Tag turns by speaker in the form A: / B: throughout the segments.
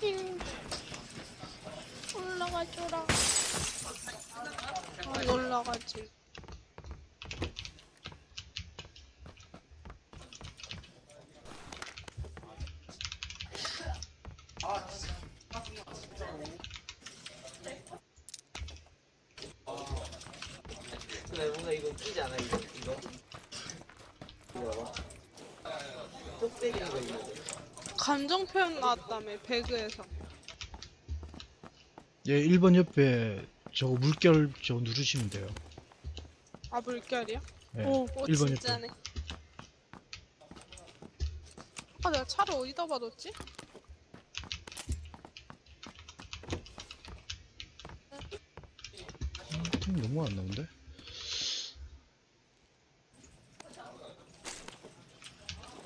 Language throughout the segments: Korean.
A: 힐. 올라가줘라. 안 올라가지.
B: 근데 뭔가 이거 끼지 않아 이거 이거 이거 봐봐 쪽배기 이거 이거
A: 감정 표현 나왔다며 배그에서.
C: 예, 1번 옆에 저거 물결 저거 누르시면 돼요.
A: 아 물결이야?
C: 예,
A: 오, 오
C: 1번 옆에.
A: 진짜네. 아 내가 차를 어디다 봐뒀지?
C: 음, 너무 안 나온데?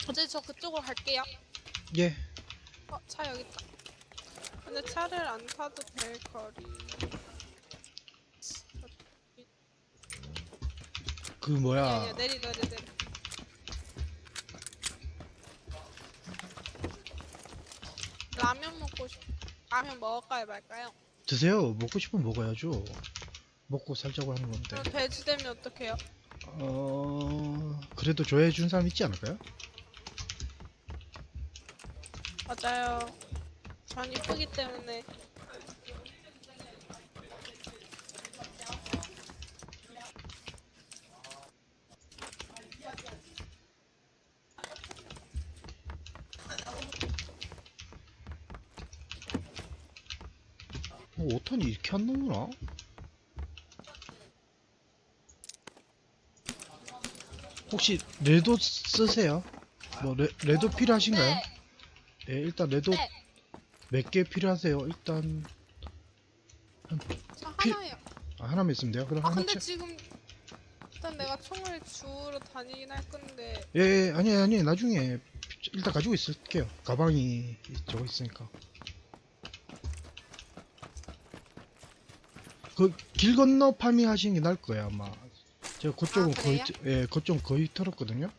A: 어제 저 그쪽으로 갈게요.
C: 예.
A: 어, 차 여기 있다. 근데 차를 안 타도 될 거리.
C: 그
A: 아니야,
C: 뭐야?
A: 아니야, 내리, 내리, 내리. 라면 먹고 싶. 라면 먹을까요, 말까요?
C: 드세요. 먹고 싶으면 먹어야죠. 먹고 살자고 하는 건데.
A: 그럼 돼지 되면 어떡해요?
C: 어, 그래도 좋아해 준 사람 있지 않을까요?
A: 맞아요. 전 이쁘기 때문에.
C: 어, 5턴이 이렇게 안 나오나? 혹시 레도 쓰세요? 뭐 레, 레도 필요하신가요?
A: 네.
C: 예, 일단 레도
A: 네.
C: 몇개 필요하세요? 일단
A: 저
C: 피-
A: 하나요.
C: 아, 하나만 있으면 돼요. 그럼
A: 아
C: 하나
A: 근데
C: 채...
A: 지금 일단 내가 총을 주우러 다니긴 할 건데
C: 예, 예, 아니 아니 나중에 일단 가지고 있을게요. 가방이 저거 있으니까. 그 길 건너 파밍 하시는 게 나을 거예요 아마. 제가 그쪽은
A: 아,
C: 거의
A: 그래요?
C: 예, 그쪽 거의 털었거든요.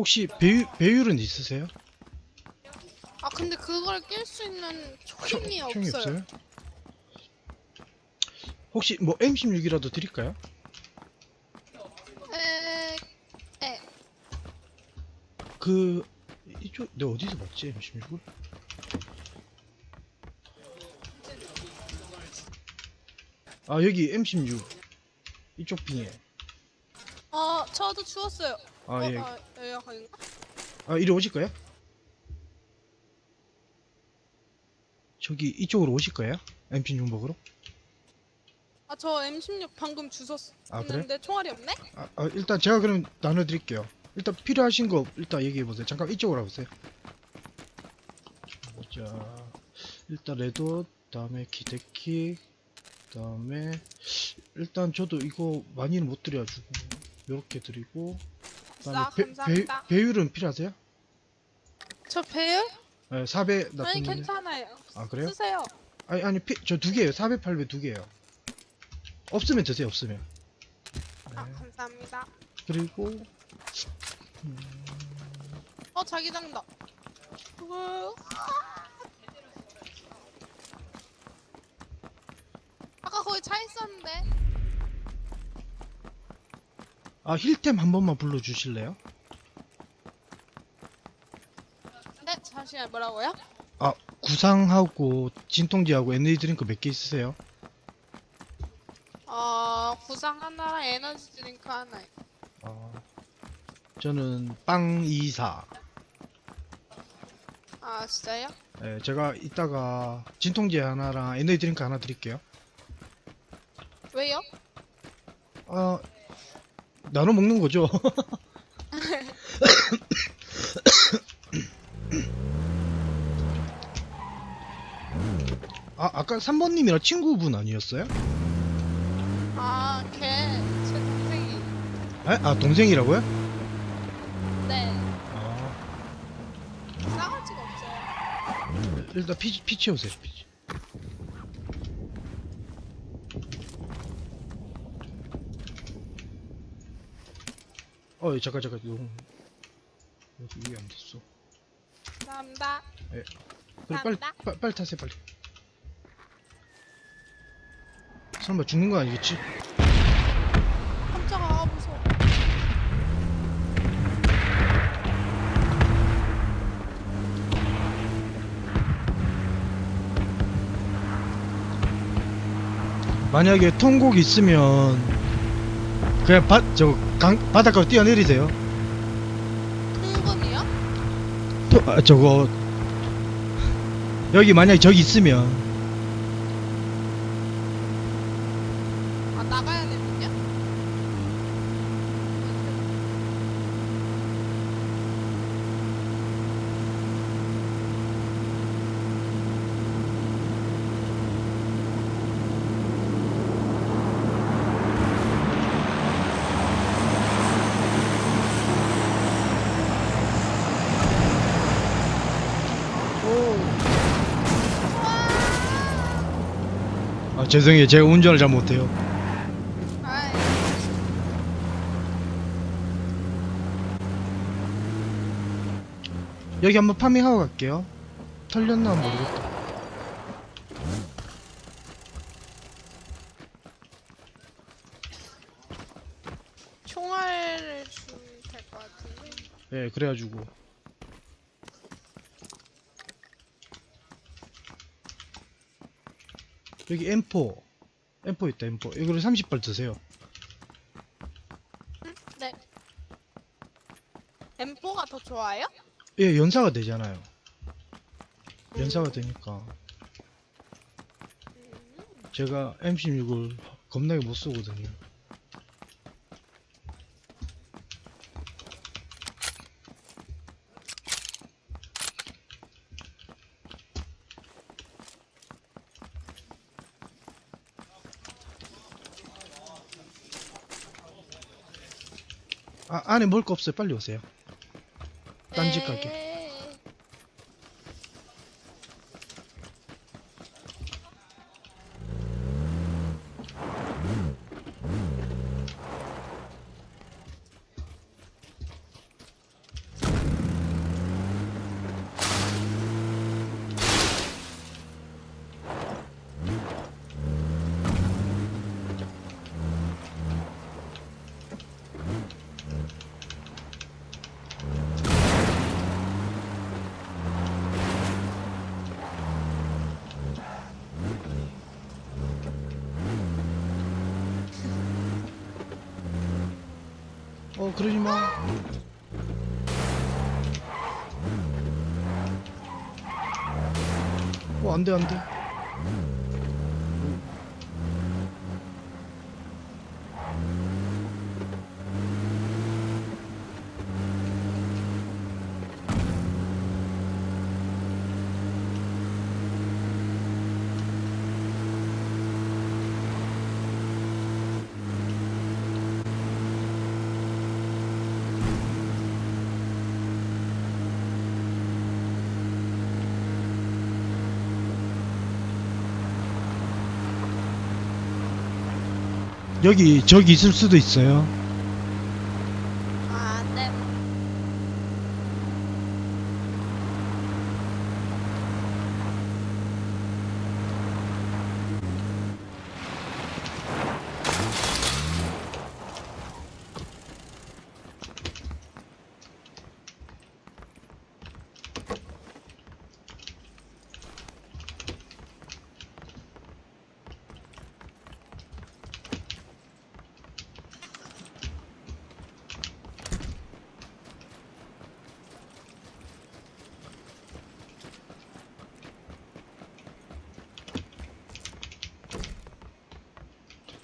C: 혹시 배유, 배율은 있으세요?
A: 아 근데 그걸 낄 수 있는 총이
C: 총이
A: 없어요.
C: 없어요? 혹시 뭐 M16이라도 드릴까요?
A: 에... 에...
C: 그 이쪽 내가 어디서 봤지 M16을? 아 여기 M16 이쪽 빙에
A: 아 저도 주웠어요.
C: 아
A: 어,
C: 예.
A: 아, 거긴가?
C: 아 이리 오실 거예요? 저기 이쪽으로 오실 거예요? M16 먹으러?
A: 아저 M16 방금 주웠어.
C: 아?
A: 근데 총알이 없네?
C: 아, 아, 일단 제가 그럼 나눠드릴게요. 일단 필요하신 거 일단 얘기해 보세요. 잠깐 이쪽으로 와보세요. 보자. 일단 레드, 다음에 기대키, 다음에 일단 저도 이거 많이는 못 드려가지고 이렇게 드리고.
A: 아
C: 배,
A: 감사합니다.
C: 배율은 필요하세요?
A: 저 배율?
C: 네, 4배
A: 아니
C: 놔뒀는데.
A: 괜찮아요.
C: 아 그래요?
A: 쓰세요.
C: 아니 아니 저 두 개예요. 4배, 8배 두 개예요. 없으면 드세요. 없으면.
A: 아
C: 네.
A: 감사합니다.
C: 그리고
A: 어 자기장다. 으, 아까 거기 차 있었는데.
C: 아 힐템 한 번만 불러주실래요?
A: 네, 잠시만 뭐라고요?
C: 아 구상하고 진통제하고 에너지 드링크 몇 개 있으세요?
A: 어, 구상 하나랑 에너지 드링크 하나.
C: 아 저는 빵 24.
A: 아, 진짜요?
C: 예, 제가 이따가 진통제 하나랑 에너지 드링크 하나 드릴게요.
A: 왜요?
C: 아 나눠 먹는 거죠? 아 아까 3번님이랑 친구분 아니었어요?
A: 아, 걔, 제 동생이.
C: 에? 아 동생이라고요?
A: 네,
C: 아
A: 싸가지가 없어요.
C: 일단 피, 피 채우세요 피. 어 잠깐 잠깐 너무 여기 위에 안 됐어
A: 감사합니다.
C: 그래 빨리
A: 감사합니다.
C: 빨리, 빨리 타세요 빨리 설마 죽는 거 아니겠지?
A: 깜짝아, 무서워.
C: 만약에 통곡 있으면 그냥 바, 저 강, 바닷가로 뛰어내리세요? 또, 아, 저거 여기 만약에 저기 있으면 죄송해요. 제가 운전을 잘 못해요.
A: 아이,
C: 여기 한번 파밍하고 갈게요. 털렸나 모르겠다.
A: 총알을 주면 될것 같은데.
C: 예 그래가지고 여기 M4 M4 있다 M4 이거를 30발 드세요.
A: 네. M4가 더 좋아요?
C: 예 연사가 되잖아요. 연사가 되니까. 제가 M16을 겁나게 못 쏘거든요 아 안에 먹을 거 없어요. 빨리 오세요. 딴짓 가게. 어 그러지 마. 어 안돼 안돼. 여기 저기 있을 수도 있어요.
A: 아, 네.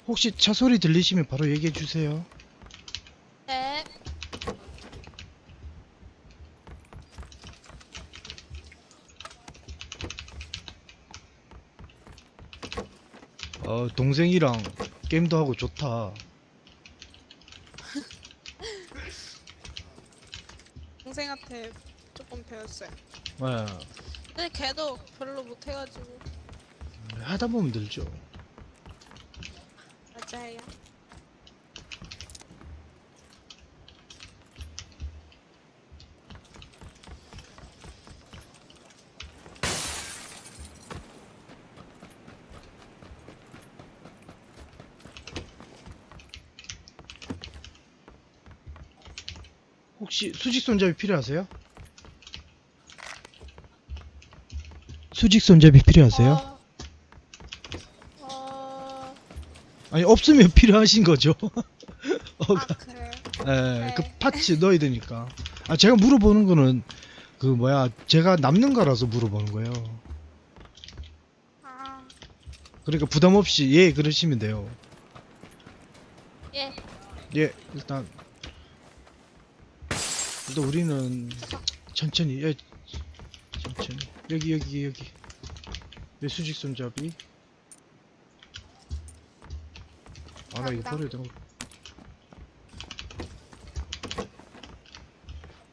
C: 혹시 차 소리 들리시면 바로 얘기해 주세요.
A: 네.
C: 어, 동생이랑 게임도 하고 좋다.
A: 동생한테 조금 배웠어요.
C: 네,
A: 근데 걔도 별로 못해가지고
C: 하다 보면 늘죠.
A: 맞아요.
C: 혹시 수직 손잡이 필요하세요? 수직 손잡이 필요하세요?
A: 어, 어,
C: 아니 없으면 필요하신 거죠. 어,
A: 아 그래요?
C: 예, 그
A: 네.
C: 파츠 넣어야 되니까. 아 제가 물어보는 거는 그 뭐야 제가 남는 거라서 물어보는 거예요.
A: 아,
C: 그러니까 부담 없이 예 그러시면 돼요.
A: 예.
C: 예 일단 일단 우리는 천천히 예 천천히 여기 여기 여기 내 수직 손잡이 아 나 이거
A: 감사합니다.
C: 버려야 되나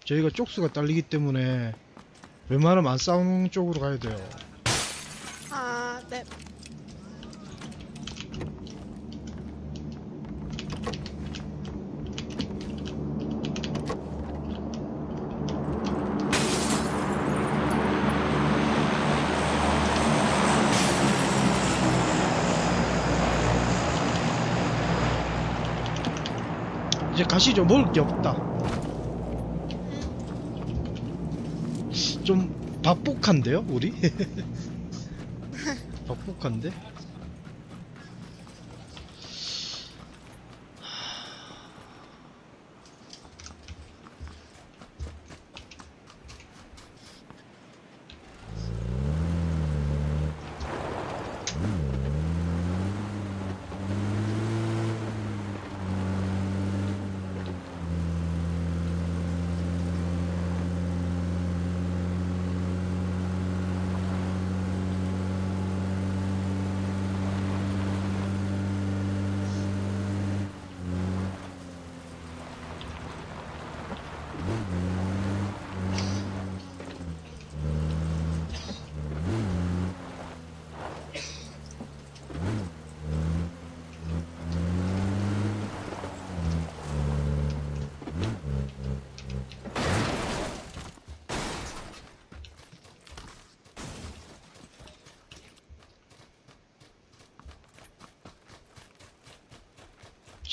C: 저희가 쪽수가 딸리기 때문에 웬만하면 안 싸우는 쪽으로 가야 돼요
A: 아, 네.
C: 가시죠 먹을 게 없다 좀 박복한데요 우리? 박복한데?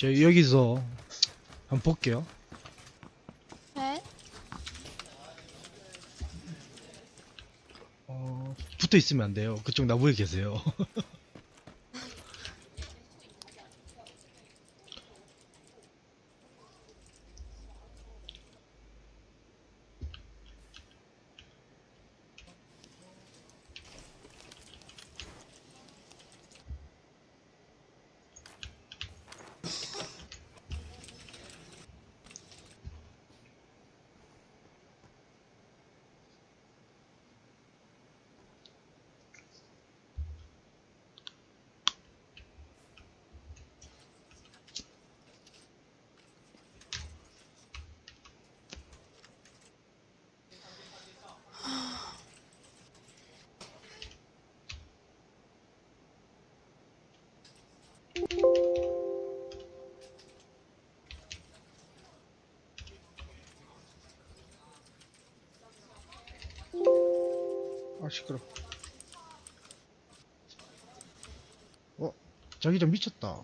C: 제가 여기서 한번 볼게요.
A: 네.
C: 어, 붙어 있으면 안 돼요. 그쪽 나무에 계세요 시끄러 어 자기장 미쳤다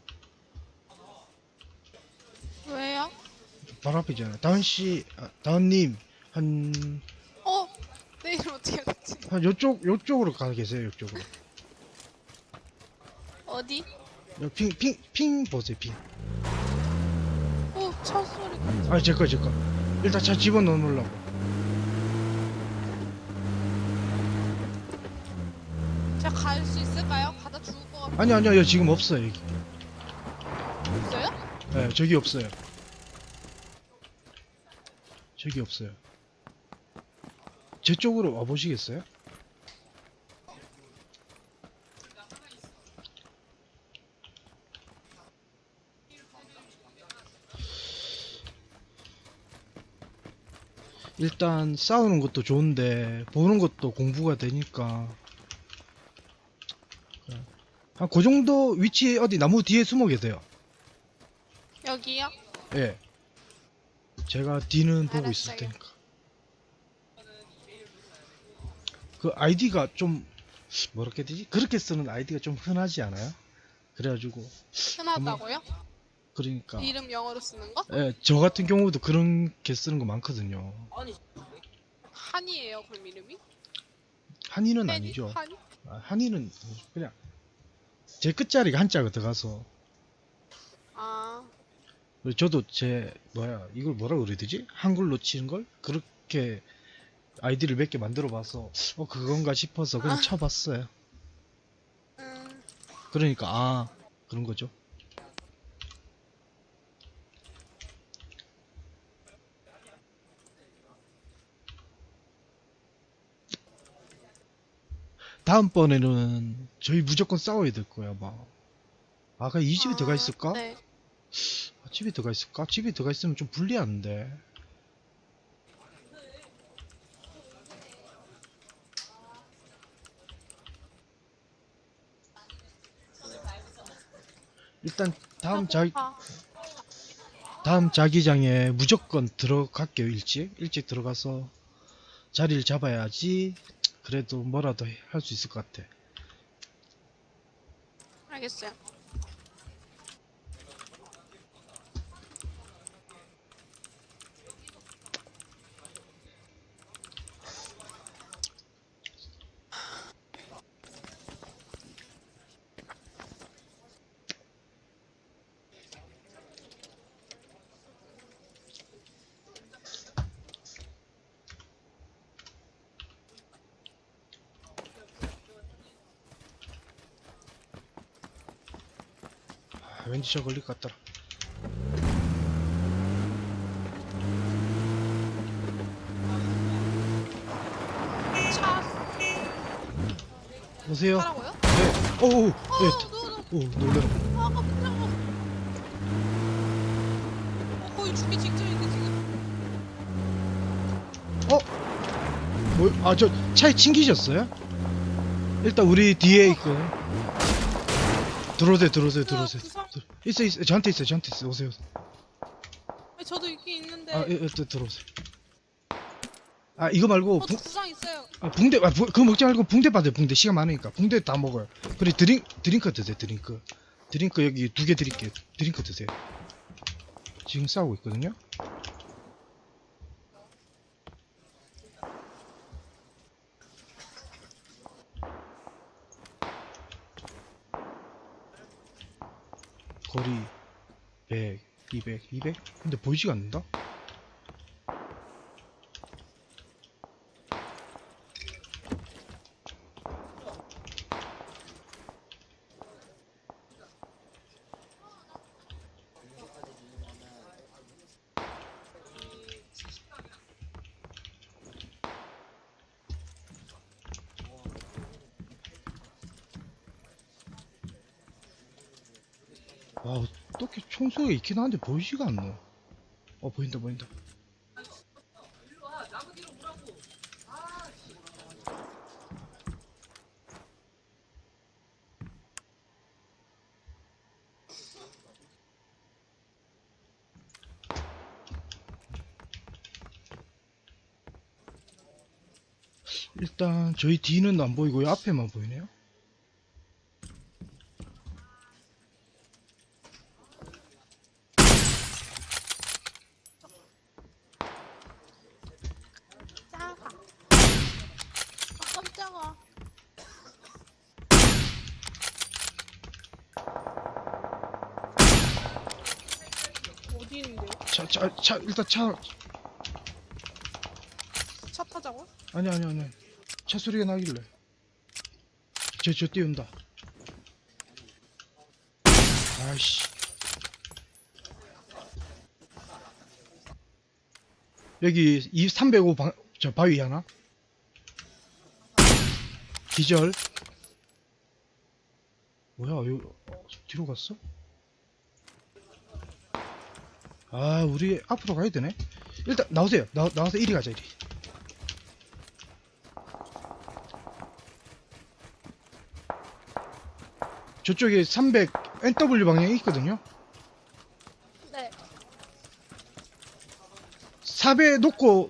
A: 왜요?
C: 바로 앞이잖아 다은씨 아, 다은님 한,
A: 어? 내일 어떻게 갔지?
C: 한 요쪽 요쪽으로 가 계세요 요쪽으로
A: 어디?
C: 핑핑핑 보세요 핑
A: 어, 차 소리.
C: 아, 제거 제거. 일단 차 집어넣어 놓으려고.
A: 제가 갈 수 있을까요? 가다 죽을 것 같아.
C: 아니 아니요, 지금 없어요, 여기.
A: 있어요?
C: 네, 저기 없어요. 저기 없어요. 제 쪽으로 와 보시겠어요? 일단 싸우는 것도 좋은데 보는 것도 공부가 되니까 한 그 정도 위치 어디 나무 뒤에 숨어 계세요.
A: 여기요?
C: 예. 제가 뒤는 보고 있을
A: 알았어요.
C: 테니까. 그 아이디가 좀 뭐라 해야 되지? 그렇게 쓰는 아이디가 좀 흔하지 않아요? 그래가지고
A: 흔하다고요?
C: 그러니까
A: 이름 영어로 쓰는 거?
C: 예, 저 같은 경우도 그런 게 쓰는 거 많거든요.
B: 아니
A: 한이에요 그럼 이름이?
C: 한이는
A: 한이?
C: 아니죠.
A: 한이?
C: 아, 한이는 그냥 제 끝자리가 한자가 들어가서
A: 아
C: 저도 제 뭐야 이걸 뭐라 그래야 되지? 한글로 치는 걸 그렇게 아이디를 몇 개 만들어 봐서 어 그건가 싶어서 그냥
A: 아.
C: 쳐봤어요.
A: 음,
C: 그러니까 아 그런 거죠. 다음번에는 저희 무조건 싸워야 될 거야 아마. 아까 이 집에 들어가 있을까?
A: 네.
C: 아, 집에 들어가 있을까? 집에 들어가 있으면 좀 불리한데. 일단 다음 자
A: 아,
C: 다음 자기장에 무조건 들어갈게요 일찍 일찍 들어가서 자리를 잡아야지 그래도 뭐라도 할 수 있을 것 같아.
A: 알겠어요.
C: 왠지 저 걸릴 것 같더라.
A: 차
C: 오세요.
A: 타라고요?
C: 네. 오우.
A: 어,
C: 네.
A: 너, 너,
C: 오 놀래.
A: 아, 깜짝아. 어, 거의 죽기 직전인데 지금.
C: 어? 뭐? 아저 차에 챙기셨어요? 일단 우리 뒤에 있거든. 들어오세요, 들어오세요, 들어오세요. 있어, 있어, 저한테 있어요, 저한테 있어. 오세요.
A: 아니, 저도 있긴 있는데.
C: 아, 예, 예, 또 들어오세요. 아 이거 말고
A: 어,
C: 붕,
A: 저 구상 있어요.
C: 아, 붕대, 아, 부, 그거 먹지 말고 붕대 받아요, 붕대. 시간 많으니까 붕대 다 먹어요. 그래 드링 드링크 드세요, 드링크. 드링크 여기 두 개 드릴게요. 드링크 드세요. 지금 싸우고 있거든요. 거리 100, 200, 200? 근데 보이지가 않는다? 와, 어떻게 총소리가 있긴 한데 보이지가 않노. 어, 보인다, 보인다. 일단 저희 뒤는 안 보이고요 앞에만 보이네요. 차, 차, 차, 일단 차.
A: 차 타자고?
C: 아니, 아니, 아니. 차 소리가 나길래. 쟤, 쟤 뛰운다. 아이씨. 여기 2 305 방, 저 바위 하나? 기절. 뭐야, 여기, 뒤로 갔어? 아, 우리 앞으로 가야 되네. 일단 나오세요. 나, 나와서 이리 가자, 이리. 저쪽에 300 NW 방향이 있거든요.
A: 네.
C: 4배 놓고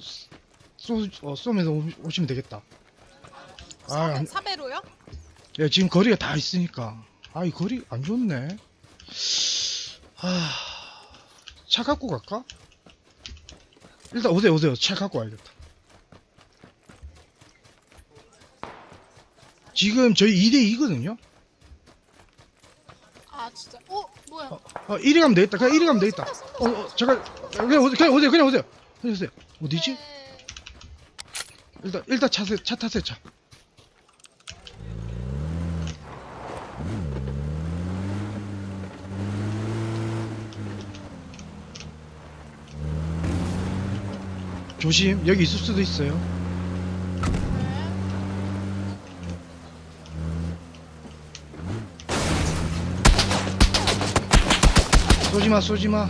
C: 쏘, 어, 쏘면서 오- 오시면 되겠다. 아, 안-
A: 사배로요?
C: 야, 지금 거리가 다 있으니까. 아, 이 거리 안 좋네. 하... 차 갖고 갈까? 일단 오세요, 오세요. 차 갖고 와야겠다. 지금 저희 2대2거든요?
A: 아 진짜. 어 뭐야?
C: 어, 어, 이리 가면 되겠다. 그냥 이리 가면 되겠다.
A: 쏜다, 쏜다,
C: 어, 어, 잠깐. 그냥 오세요, 그냥 오세요, 그냥 오세요. 그냥 오세요. 어디지?
A: 네.
C: 일단, 일단 차, 세- 차 타세요, 차. 조심, 여기 있을 수도 있어요. 쏘지마, 쏘지마.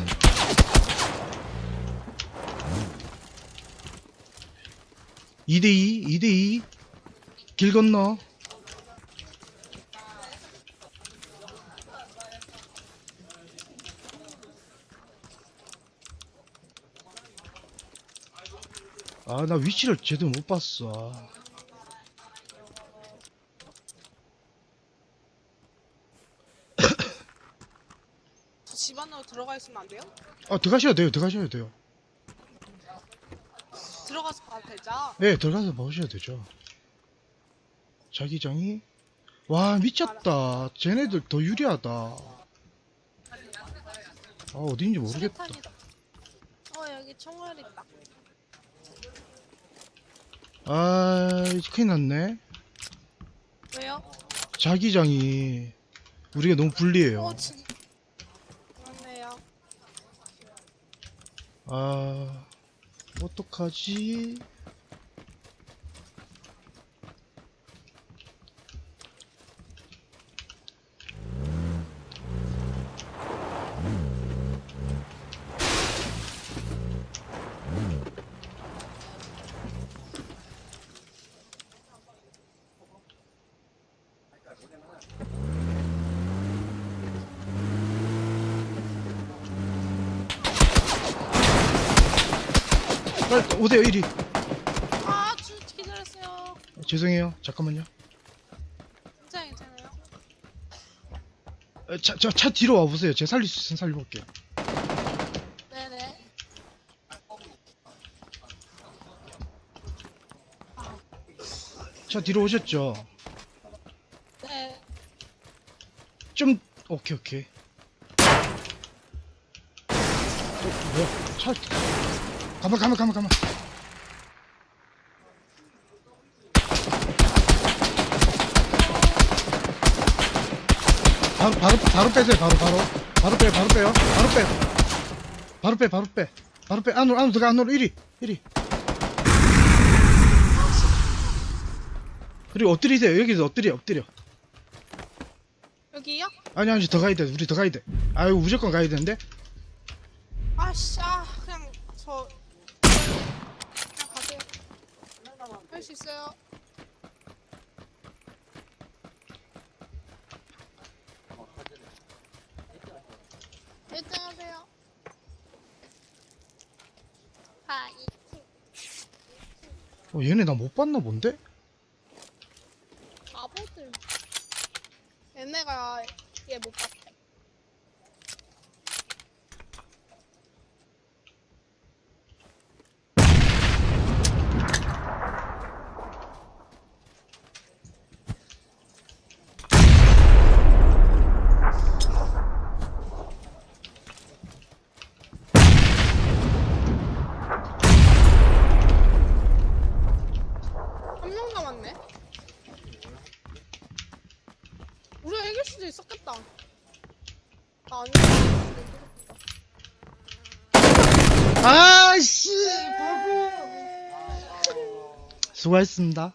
C: 이대2, 2대2. 길 건너. 아, 나 위치를 제대로 못 봤어.
A: 저집 안으로 들어가 있으면 안 돼요?
C: 아, 들어가셔야 돼요, 들어가셔야 돼요.
A: 들어가서 봐도 되죠?
C: 네, 들어가서 보셔야 되죠. 자기장이 와 미쳤다. 쟤네들 더 유리하다. 아 어딘지 모르겠다.
A: 수류탄이다. 어 여기 총알 있다.
C: 아 큰일 났네.
A: 왜요?
C: 자기장이 우리가 너무 불리해요.
A: 어. 그렇네요.
C: 아 어떡하지? 빨리 오세요 이리.
A: 아 주, 기다렸어요.
C: 죄송해요. 잠깐만요.
A: 괜찮아요 괜찮아요.
C: 차, 저, 차 뒤로 와보세요. 제가 살릴 수 있으면 살려볼게요.
A: 네네.
C: 차 뒤로 오셨죠?
A: 네.
C: 좀, 오케이, 오케이. 어, 뭐야? 차, 가만, 가만, 가만, 가만. 바로, 바로, 바로 빼세요, 바로, 바로. 바로 빼, 바로 빼요. 바로 빼. 바로 빼, 바로 빼. 바로 빼. 안으로, 안으로 들어가, 안으로. 1위, 1위. 그리고 엎드리세요. 여기서 엎드려, 엎드려.
A: 여기요?
C: 아니 아니 더 가야 돼 우리 더 가야 돼 아유 무조건 가야 되는데
A: 아씨 아 그냥 저 그냥 가세요. 할 수 있어요. 일등 하세요. 하이.
C: 어 얘네 나 못 봤나 본데
A: 바보들. 얘네가 얘 못 봤대.
C: 수고하셨습니다.